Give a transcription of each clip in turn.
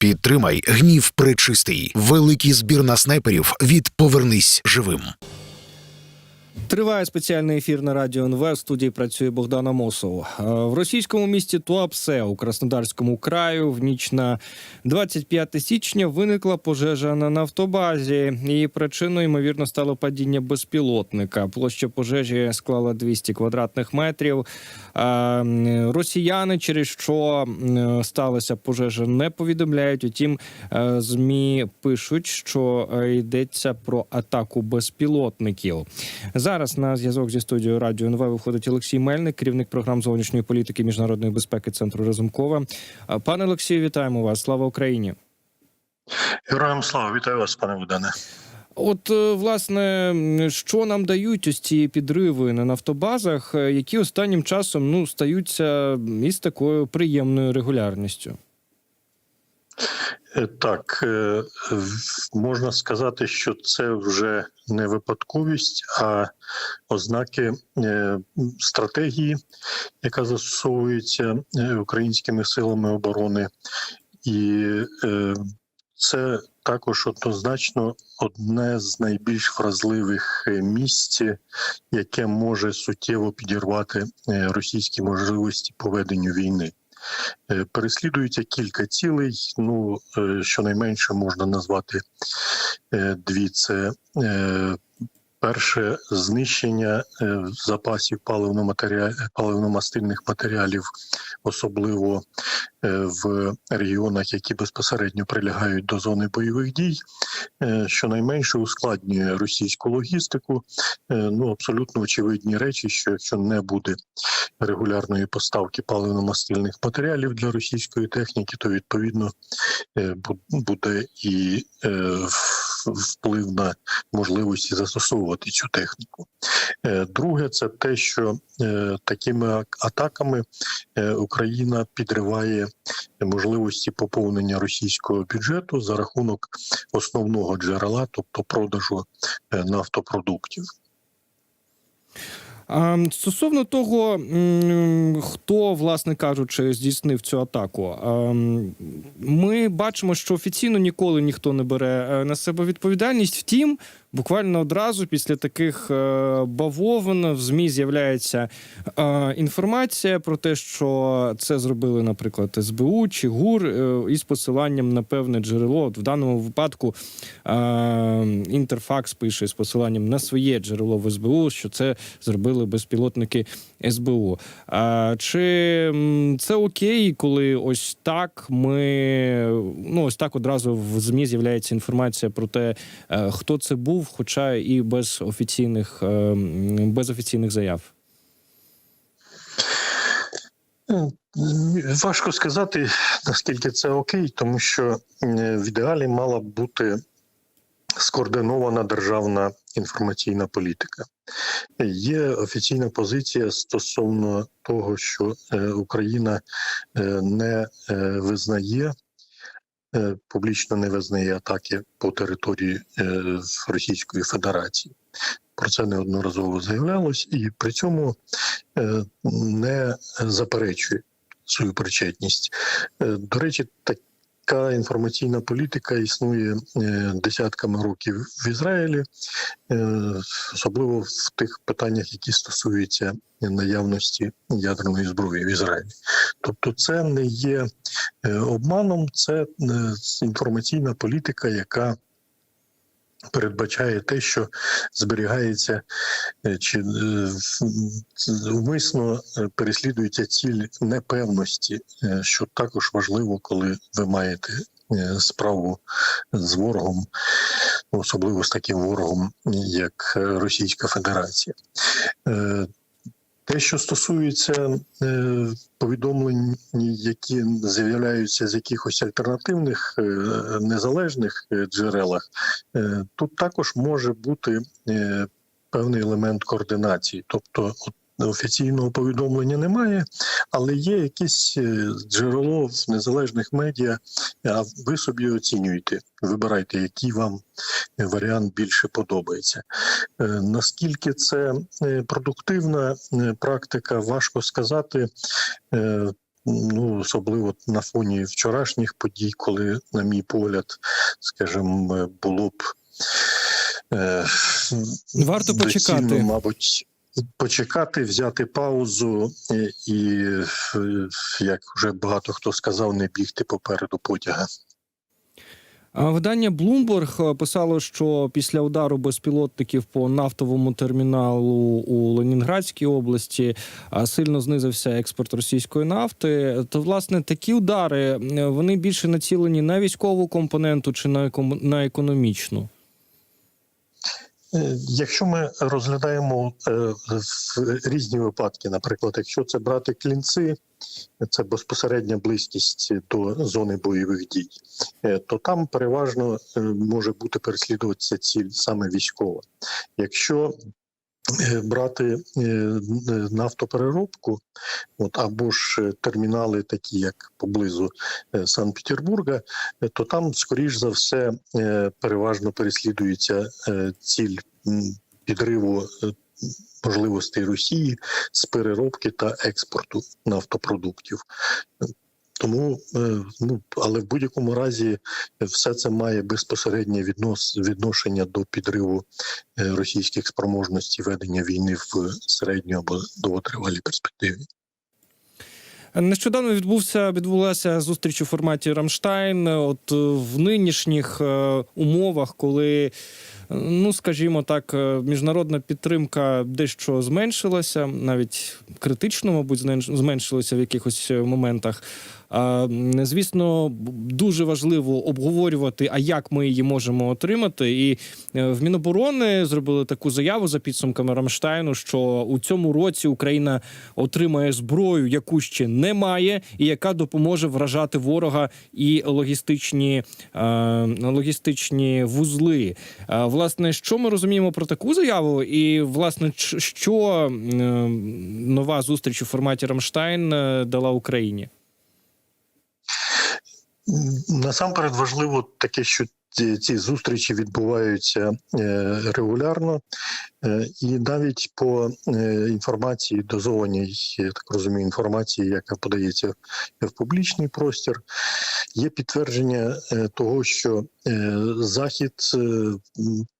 Підтримай гнів пречистий. Великий збір на снайперів від Повернись живим. Триває спеціальний ефір на радіо НВ. В студії працює Богдан Амосов. Е, В російському місті Туапсе у Краснодарському краю в ніч на 25 січня виникла пожежа на нафтобазі. Її причиною ймовірно стало падіння безпілотника. Площа пожежі склала 200 квадратних метрів. Е, Росіяни, через що сталася пожежа, не повідомляють. Утім, е, змі пишуть, що йдеться про атаку безпілотників. Зараз на зв'язок зі студією Радіо НВ виходить Олексій Мельник, керівник програм зовнішньої політики міжнародної безпеки Центру Разумкова. Пане Олексію, вітаємо вас! Слава Україні! Героям слава, вітаю вас, пане Богдане. От е, власне, що нам дають ось ці підриви на нафтобазах, е, які останнім часом ну стаються із такою приємною регулярністю. Е, Так, е, можна сказати, що це вже не випадковість, а ознаки е, стратегії, яка застосовується українськими силами оборони, і це також однозначно одне з найбільш вразливих місць, яке може суттєво підірвати російські можливості поведенню війни. Е, Переслідується кілька цілей. Ну е, щонайменше можна назвати е, дві: це перше знищення е, запасів паливно-мастильних матеріалів, особливо е, в регіонах, які безпосередньо прилягають до зони бойових дій, е, щонайменше ускладнює російську логістику. Ну абсолютно очевидні речі, що якщо не буде регулярної поставки паливно-мастильних матеріалів для російської техніки, то відповідно буде і в- вплив на можливості застосовувати цю техніку. Е, Друге, це те, що е, такими атаками е, Україна підриває можливості поповнення російського бюджету за рахунок основного джерела, тобто продажу нафтопродуктів. Стосовно того, хто, власне кажучи, здійснив цю атаку, ми бачимо, що офіційно ніколи ніхто не бере е, на себе відповідальність. Втім, буквально одразу після таких е, бавовин в змі з'являється е, інформація про те, що це зробили, наприклад, СБУ чи ГУР е, із посиланням на певне джерело. От в даному випадку Інтерфакс пише з посиланням на своє джерело в СБУ, що це зробили безпілотники СБУ. Чи це окей, коли ось так ми ну ось так одразу в ЗМІ з'являється інформація про те, хто це був, хоча і без офіційних е, без офіційних заяв. Ну, Важко сказати, наскільки це окей, тому що е, в ідеалі мала б бути скоординована державна інформаційна політика. Є офіційна позиція стосовно того, що е, Україна не визнає. Е, Публічно не визнає атаки по території е, Російської Федерації. Про це неодноразово заявлялось, і при цьому е, не заперечує свою причетність. До речі, така інформаційна політика існує е, десятками років в Ізраїлі, е, особливо в тих питаннях, які стосуються наявності ядерної зброї в Ізраїлі. Тобто, це не є е, обманом, це інформаційна політика, яка передбачає те, що зберігається е, чи е, умисно е, переслідується ціль непевності, що також важливо, коли ви маєте справу з ворогом, особливо з таким ворогом, як Російська Федерація. Те, що стосується е, повідомлень, які з'являються з якихось альтернативних е, незалежних е, джерелах, е, тут також може бути е, певний елемент координації. Тобто, от офіційного повідомлення немає, але є якесь е, джерело в незалежних медіа. А ви собі оцінюєте, вибирайте, який вам е, варіант більше подобається. Е, Наскільки це е, продуктивна е, практика, важко сказати. Е, Ну, особливо на фоні вчорашніх подій, коли, на мій погляд, скажімо, було б е, Варто доцільно, почекати. мабуть, почекати, взяти паузу е, і, е, як вже багато хто сказав, не бігти попереду потяга. Видання Bloomberg е, писало, що після удару безпілотників по нафтовому терміналу у Ленінградській області а, сильно знизився експорт російської нафти. То власне такі удари е, вони більше націлені на військову компоненту чи на економічну. Е, Якщо ми розглядаємо е, різні випадки, наприклад, якщо це брати клінці, це безпосередня близькість до зони бойових дій, е, то там переважно може бути переслідуватися ціль саме військова. Якщо брати е, нафтопереробку, от або ж е, термінали, такі як поблизу е, Санкт-Петербурга, е, то там, скоріш за все, е, переважно переслідується е, ціль підриву е, можливостей Росії з переробки та експорту нафтопродуктів. Тому, е, ну але в будь-якому разі е, все це має безпосереднє віднос відношення до підриву е, російських спроможностей ведення війни в середньо або довготривалій перспективі. Нещодавно відбувся відбулася зустріч у форматі Рамштайн. От в нинішніх умовах, коли ну скажімо так, міжнародна підтримка дещо зменшилася, навіть критично, мабуть, зменш- зменшилася в якихось моментах. Звісно, дуже важливо обговорювати, а як ми її можемо отримати. І е, в Міноборони зробили таку заяву за підсумками Рамштайну, що у цьому році Україна отримає зброю, яку ще немає, і яка допоможе вражати ворога і логістичні, е, логістичні вузли. Е, власне, що ми розуміємо про таку заяву, і власне, що нова зустріч у форматі Рамштайн дала Україні? Насамперед важливо таке, що ці, зустрічі відбуваються е, регулярно, е, і навіть по е, інформації дозованій, я так розумію, інформації, яка подається в публічний простір, є підтвердження того, що захід.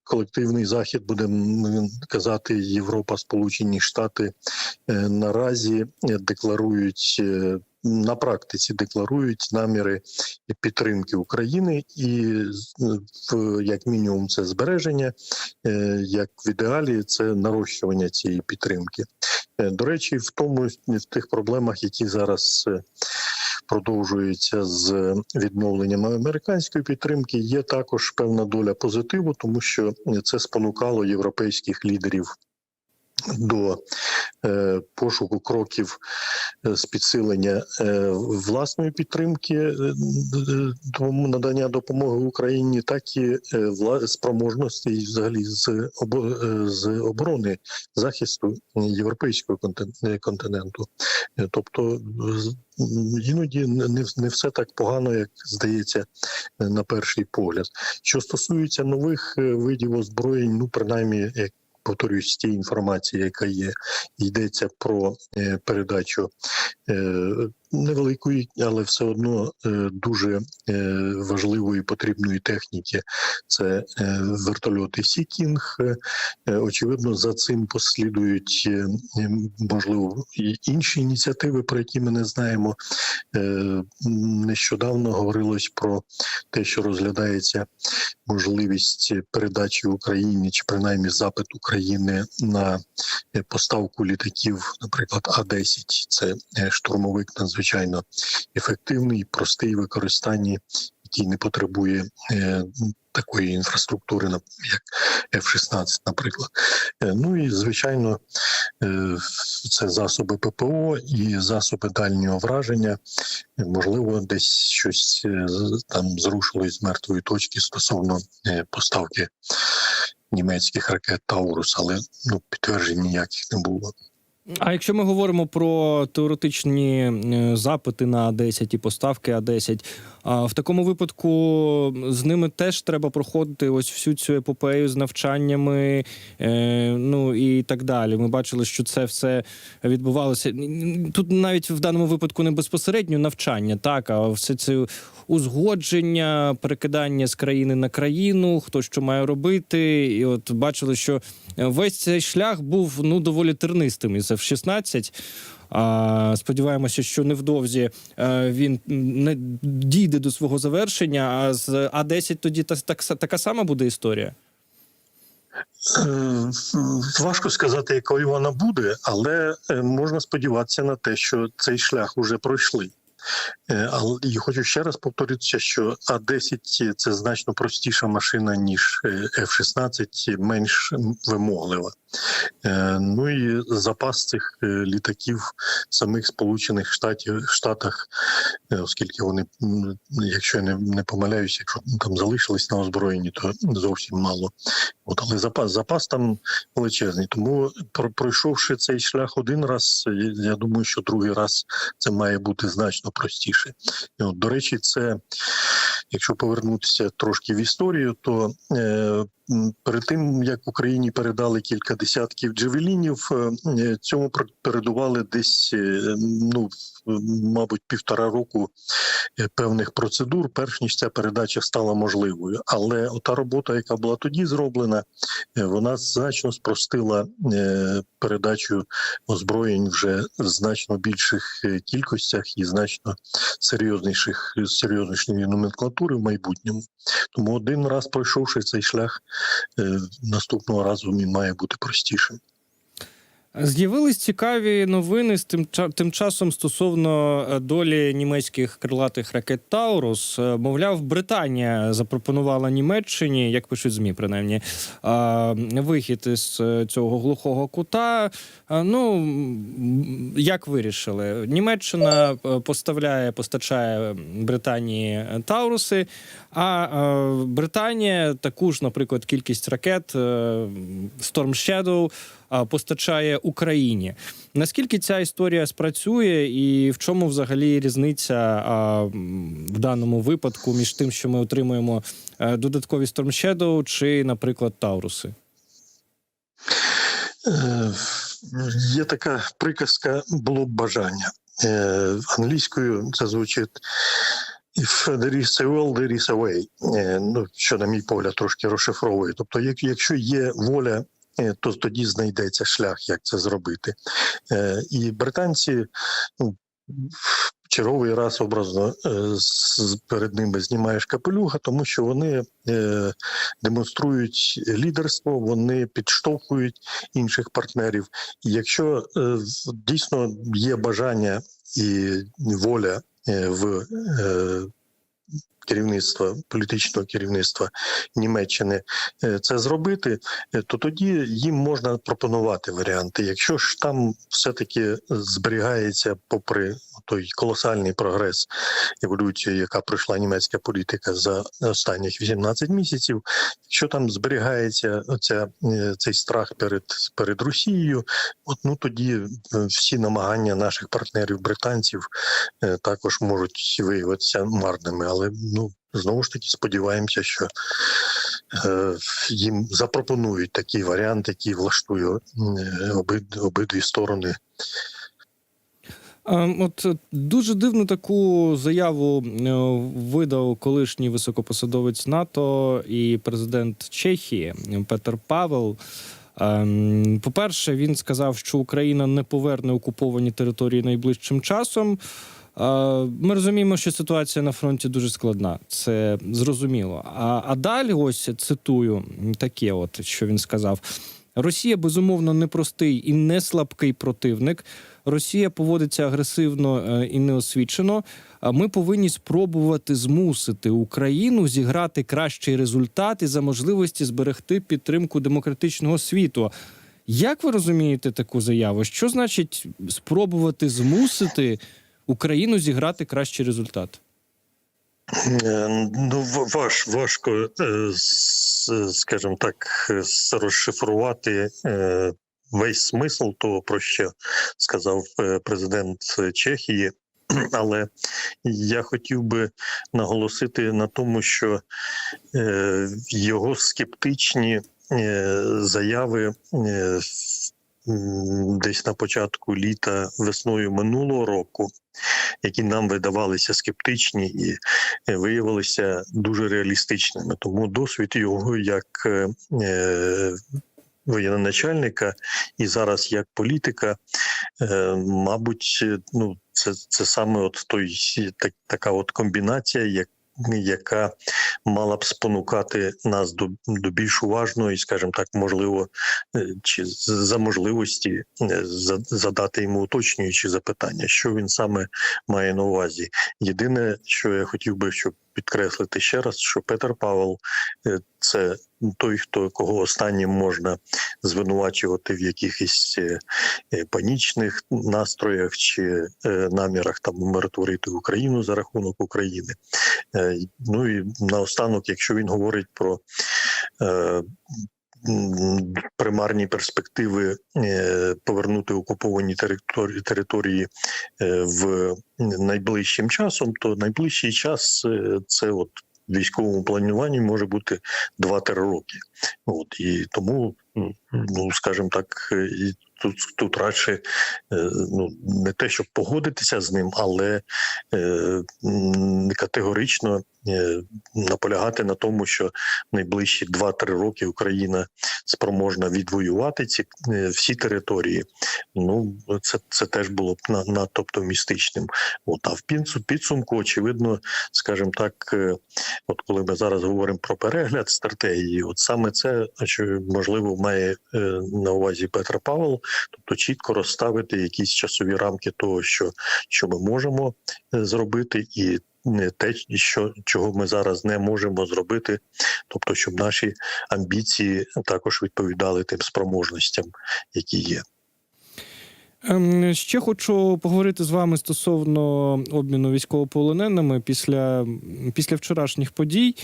Колективний захід будемо казати Європа, Сполучені Штати наразі декларують на практиці декларують наміри підтримки України, і в як мінімум це збереження, е, як в ідеалі це нарощування цієї підтримки. Е, До речі, в тому в тих проблемах, які зараз е, продовжуються з відновленням американської підтримки, є також певна доля позитиву, тому що це спонукало європейських лідерів до е, пошуку кроків е, з підсилення е, власної підтримки надання допомоги Україні, так і спроможностей взагалі з обо- з оборони захисту європейського контин- континенту. Тобто іноді не, все так погано, як здається на перший погляд. Що стосується нових видів озброєнь, ну принаймні, як повторюсь, тієї інформації, яка є, йдеться про е, передачу е, невеликої, але все одно е, дуже е, важливої потрібної техніки. Це е, вертольоти Сікінг. Очевидно, за цим послідують можливо інші ініціативи, про які ми не знаємо. Нещодавно говорилось про те, що розглядається можливість передачі Україні, чи принаймні запит України на поставку літаків, наприклад, А-10. Це е, штурмовик надзвичайно ефективний, простий в використанні, який не потребує е, такої інфраструктури, як F-16, наприклад. Е, Ну і звичайно, е, це засоби ППО і засоби дальнього враження. Можливо, десь щось е, там зрушилось з мертвої точки стосовно е, поставки німецьких ракет Таурус, але ну підтверджень ніяких не було. А якщо ми говоримо про теоретичні е, запити на А10 і поставки А10, А в такому випадку з ними теж треба проходити ось всю цю епопею з навчаннями, е, ну і так далі. Ми бачили, що це все відбувалося. Тут навіть в даному випадку не безпосередньо навчання, так, а все це узгодження, перекидання з країни на країну, хто що має робити. І от бачили, що весь цей шлях був ну доволі тернистим із F-16. А, сподіваємося, що невдовзі е, він не дійде до свого завершення. А з А-10 тоді та, так, така сама буде історія. Важко сказати, якою вона буде, але е, можна сподіватися на те, що цей шлях уже пройшли. Е, Але хочу ще раз повторитися, що А-10 – це значно простіша машина, ніж е, F-16, менш вимоглива. Е, Ну і запас цих е, літаків в самих Сполучених Штатів Штатах, е, оскільки вони, якщо я не, не помиляюся, якщо там залишились на озброєнні, то зовсім мало. От, але запас, запас там величезний. Тому про- пройшовши цей шлях один раз, я- думаю, що другий раз це має бути значно простіше. І От, до речі, це якщо повернутися трошки в історію, то е, перед тим як Україні передали кілька десятків джевелінів, е, е, цьому пер- передували десь е, ну мабуть півтора року певних процедур, перш ніж ця передача стала можливою. Але ота робота, яка була тоді зроблена, вона значно спростила передачу озброєнь вже в значно більших кількостях і значно серйозніших серйознішої номенклатури в майбутньому. Тому один раз пройшовши цей шлях, наступного разу він має бути простішим. З'явились цікаві новини з тим, тим часом стосовно е, долі німецьких крилатих ракет Таурус. Е, Мовляв, Британія запропонувала Німеччині, як пишуть змі, принаймні, вихід із е, цього глухого кута. Ну як вирішили? Німеччина поставляє, постачає Британії Тауруси, а Британія таку ж, наприклад, кількість ракет Storm Shadow постачає Україні. Наскільки ця історія спрацює, і в чому взагалі різниця в даному випадку між тим, що ми отримуємо е, додаткові Storm Shadow чи, наприклад, Тауруси? Е, Є така приказка було б бажання. Е, Англійською це звучить If there is a will, there is a way. Ну, що, на мій погляд, трошки розшифровує. Тобто, як- якщо є воля, то тоді знайдеться шлях, як це зробити. Е, І британці ну, в черговий раз образно е, перед ними знімаєш капелюха, тому що вони е, демонструють лідерство, вони підштовхують інших партнерів. І якщо е, дійсно є бажання і воля е, в е, керівництва, політичного керівництва Німеччини е, це зробити, е, то тоді їм можна пропонувати варіанти. Якщо ж там все-таки зберігається, попри той колосальний прогрес еволюції, яка пройшла німецька політика за останніх 18 місяців, якщо там зберігається оця, е, цей страх перед, перед Росією, от ну тоді всі намагання наших партнерів британців також можуть виявитися марними. Але ну знову ж таки сподіваємося, що е, їм запропонують такий варіант, який влаштує е, обид, обидві сторони. От е, дуже дивну таку заяву е, видав колишній високопосадовець НАТО і президент Чехії Петер Павел. Ем, По-перше, він сказав, що Україна не поверне окуповані території найближчим часом. Ми розуміємо, що ситуація на фронті дуже складна, це зрозуміло. А, а далі, ось цитую таке, от що він сказав: Росія безумовно не простий і не слабкий противник. Росія поводиться агресивно е, і неосвічено. А ми повинні спробувати змусити Україну зіграти кращий результат і за можливості зберегти підтримку демократичного світу. Як ви розумієте таку заяву? Що значить спробувати змусити Україну зіграти кращий результат? Ну, важ, важко, е, скажімо так, розшифрувати е, весь смисл того, про що сказав е, президент Чехії. Але я хотів би наголосити на тому, що його скептичні заяви. Десь на початку літа весною минулого року, які нам видавалися скептичні і е, виявилися дуже реалістичними. Тому досвід його як е, е, і зараз як політика, мабуть, ну це, це саме от той так, така от комбінація, як яка мала б спонукати нас до, до більш уважної, скажімо так, можливо, е, чи за можливості е, задати йому уточнюючі запитання, що він саме має на увазі. Єдине, що я хотів би, щоб підкреслити ще раз, що Петер Павел е, це той, хто кого останнім можна звинувачувати в якихось панічних настроях чи намірах там умиротворити Україну за рахунок України. Е, Ну і наостанок, якщо він говорить про е, примарні перспективи е, повернути окуповані території, в найближчим часом, то найближчий час це от військовому плануванні може бути 2-3 роки. От і тому, ну скажімо так, тут, тут радше е, ну не те, щоб погодитися з ним, але е, категорично е, наполягати на тому, що найближчі 2-3 роки Україна спроможна відвоювати ці всі території. Ну це, це теж було б на- надто оптимістичним. От а в підсу- підсумку, очевидно, скажімо так, от коли ми зараз говоримо про перегляд стратегії, от саме це, можливо має на увазі Петр Павел, тобто чітко розставити якісь часові рамки того, що, що ми можемо е, зробити, і не те, що чого ми зараз не можемо зробити, тобто, щоб наші амбіції також відповідали тим спроможностям, які є. Ем, Ще хочу поговорити з вами стосовно обміну військовополоненими після, після вчорашніх подій.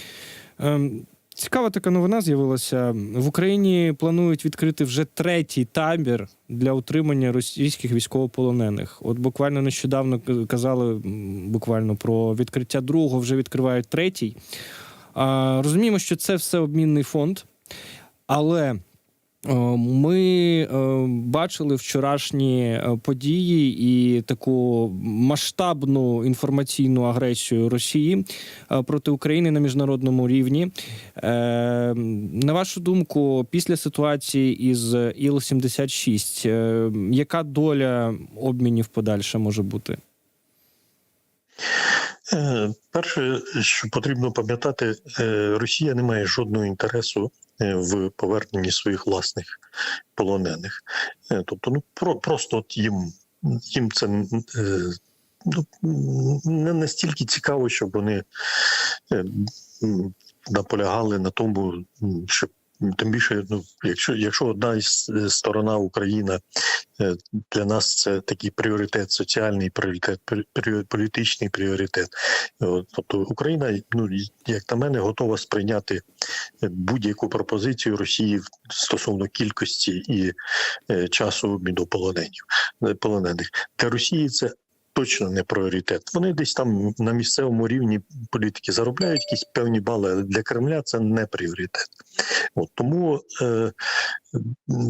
Цікава така новина з'явилася. В Україні планують відкрити вже третій табір для утримання російських військовополонених. От буквально нещодавно казали буквально про відкриття другого, вже відкривають третій. А, розуміємо, що це все обмінний фонд, але Ми е, бачили вчорашні е, події і таку масштабну інформаційну агресію Росії е, проти України на міжнародному рівні. Е, На вашу думку, після ситуації із Іл-76, е, яка доля обмінів подальша може бути? Е, Перше, що потрібно пам'ятати, е, Росія не має жодного інтересу е, в поверненні своїх власних полонених. Е, Тобто, ну про просто от їм, їм це е, ну, не настільки цікаво, щоб вони е, наполягали на тому, щоб тим більше, ну якщо якщо одна із е, сторона Україна е, для нас це такий пріоритет, соціальний пріоритет, прі- прі- політичний пріоритет. Тобто Україна, ну як на мене, готова сприйняти е, будь-яку пропозицію Росії стосовно кількості і е, часу обміну е, полонених для Росії. Це точно не пріоритет. Вони десь там на місцевому рівні політики заробляють якісь певні бали, але для Кремля це не пріоритет. От тому е,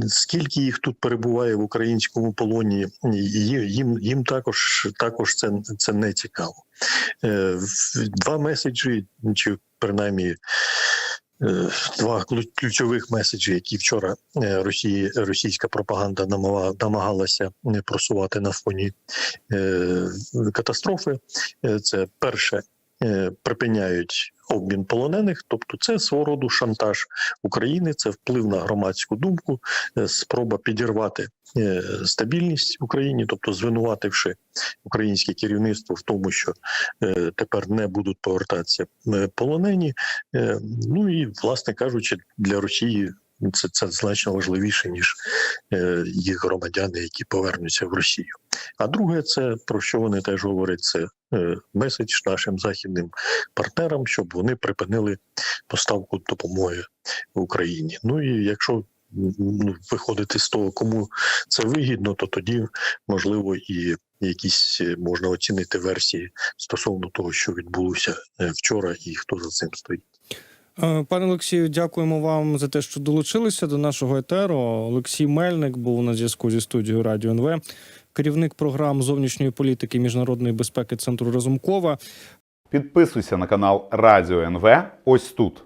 скільки їх тут перебуває в українському полоні, їм, їм, також, також це, це не цікаво. Е, два меседжі, чи принаймні. Е, Два клю- ключових меседжі, які вчора е, Росії, російська пропаганда намагала- намагалася е, просувати на фоні катастрофи. Це перше припиняють обмін полонених, тобто це свого роду шантаж України, це вплив на громадську думку, е, спроба підірвати е, стабільність в Україні, тобто звинувативши українське керівництво в тому, що е, тепер не будуть повертатися е, полонені. Е, Ну і власне кажучи, для Росії. Це, це значно важливіше ніж е, їх громадяни, які повернуться в Росію. А друге, це про що вони теж говорять, це е, меседж нашим західним партнерам, щоб вони припинили поставку допомоги Україні. Ну і якщо ну, виходити з того, кому це вигідно, то тоді можливо і якісь е, можна оцінити версії стосовно того, що відбулося е, вчора, і хто за цим стоїть. Е, Пане Олексію, дякуємо вам за те, що долучилися до нашого етеру. Олексій Мельник був на зв'язку зі студією Радіо НВ, керівник програм зовнішньої політики міжнародної безпеки Центру Разумкова. Підписуйся на канал Радіо НВ ось тут.